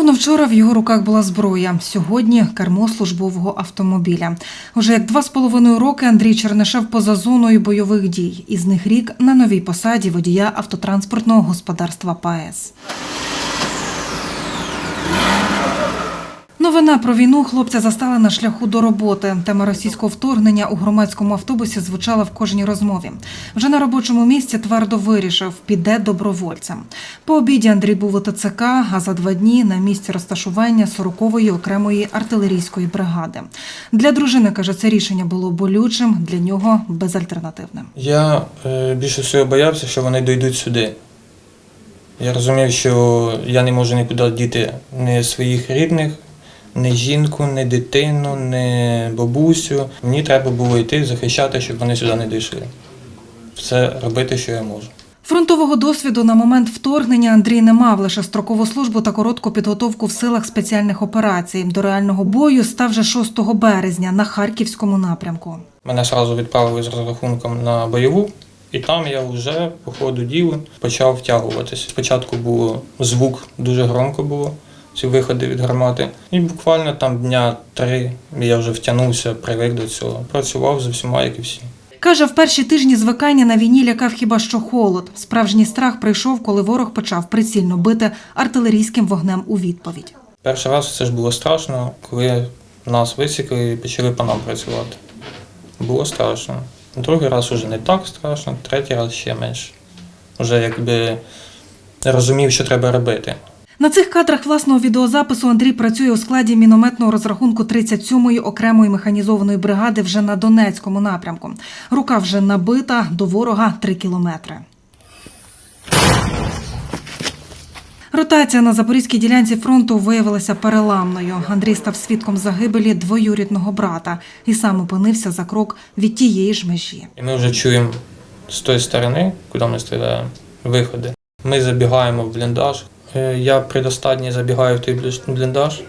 Умовно вчора в його руках була зброя. Сьогодні кермо службового автомобіля. Уже як два з половиною роки Андрій Чернишев поза зоною бойових дій. Із них рік на новій посаді водія автотранспортного господарства ПАЕС. Новина про війну хлопця застала на шляху до роботи. Тема російського вторгнення у громадському автобусі звучала в кожній розмові. Вже на робочому місці твердо вирішив, піде добровольцем. По обіді Андрій був у ТЦК, а за два дні на місці розташування 40-ї окремої артилерійської бригади. Для дружини каже, це рішення було болючим, для нього безальтернативним. Я е, більше всього боявся, що вони дійдуть сюди. Я розумів, що я не можу нікуди діти ні своїх рідних, ні жінку, ні дитину, ні бабусю. Мені треба було йти захищати, щоб вони сюди не дійшли. Все робити, що я можу. Фронтового досвіду на момент вторгнення Андрій не мав лише строкову службу та коротку підготовку в силах спеціальних операцій. До реального бою став вже 6 березня на харківському напрямку. Мене одразу відправили з розрахунком на бойову, і там я вже по ходу діла почав втягуватися. Спочатку було звук дуже громко було, ці виходи від гармати. І буквально там дня три я вже втягнувся, привик до цього. Працював з усіма, як і всі. Каже, в перші тижні звикання на війні лякав хіба що холод. Справжній страх прийшов, коли ворог почав прицільно бити артилерійським вогнем у відповідь. Перший раз це ж було страшно, коли нас висікли і почали по нам працювати. Було страшно. Другий раз уже не так страшно, третій раз ще менше. Уже якби розумів, що треба робити. На цих кадрах власного відеозапису Андрій працює у складі мінометного розрахунку 37-ї окремої механізованої бригади вже на Донецькому напрямку. Рука вже набита до ворога 3 кілометри. Ротація на запорізькій ділянці фронту виявилася переламною. Андрій став свідком загибелі двоюрідного брата і сам опинився за крок від тієї ж межі. І ми вже чуємо з тої сторони, куди ми стріляємо, виходи. Ми забігаємо в бліндаж. Е, Я предостатній забігаю в той бліндаж.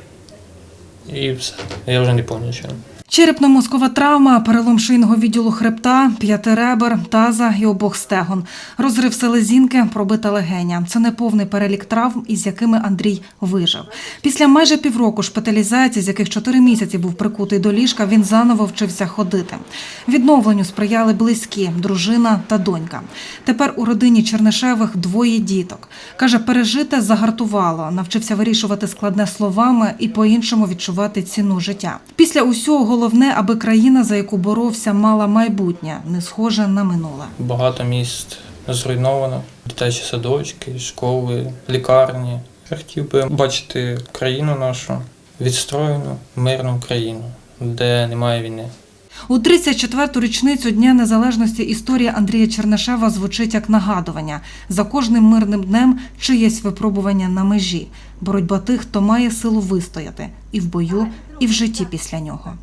І все. Я вже не пам'ятаю. Черепно-мозкова травма, перелом шийного відділу хребта, п'яти ребер, таза і обох стегон. Розрив селезінки, пробита легеня. Це неповний перелік травм, із якими Андрій вижив. Після майже півроку шпиталізації, з яких чотири місяці був прикутий до ліжка, він заново вчився ходити. Відновленню сприяли близькі, дружина та донька. Тепер у родині Чернишевих двоє діток. Каже, пережите загартувало, навчився вирішувати складне словами і по-іншому відчувати ціну життя. Після усього головне, аби країна, за яку боровся, мала майбутнє, не схоже на минуле. Багато міст зруйновано. Дитячі садочки, школи, лікарні. Я хотів би бачити країну нашу відстроєну, мирну країну, де немає війни. У 34-ту річницю Дня Незалежності історія Андрія Чернишева звучить як нагадування. За кожним мирним днем чиєсь випробування на межі, боротьба тих, хто має силу вистояти і в бою, і в житті після нього.